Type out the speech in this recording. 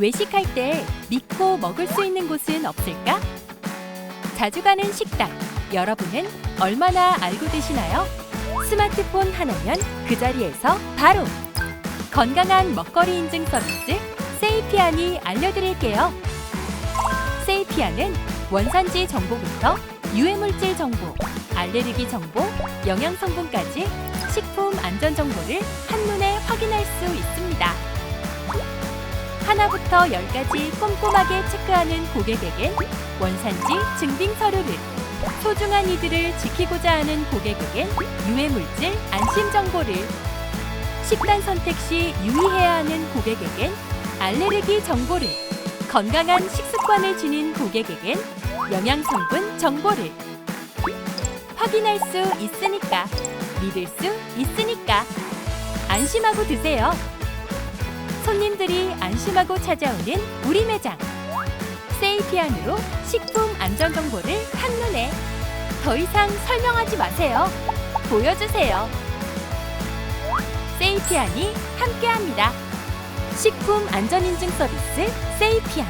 외식할 때 믿고 먹을 수 있는 곳은 없을까? 자주 가는 식당, 여러분은 얼마나 알고 드시나요? 스마트폰 하나면 그 자리에서 바로 건강한 먹거리 인증 서비스 세이피안이 알려드릴게요. 세이피안은 원산지 정보부터 유해물질 정보, 알레르기 정보, 영양 성분까지 식품 안전 정보를 한눈에 확인할 수 있습니다. 하나부터 열까지 꼼꼼하게 체크하는 고객에겐 원산지 증빙 서류를, 소중한 이들을 지키고자 하는 고객에겐 유해물질 안심 정보를, 식단 선택 시 유의해야 하는 고객에겐 알레르기 정보를, 건강한 식습관을 지닌 고객에겐 영양 성분 정보를 확인할 수 있으니까 믿을 수 있으니까 안심하고 드세요. 손님들이 안심하고 찾아오는 우리 매장 세이피안으로 식품 안전 정보를 한눈에 더 이상 설명하지 마세요. 보여주세요. 세이피안이 함께합니다. 식품 안전 인증 서비스 세이피안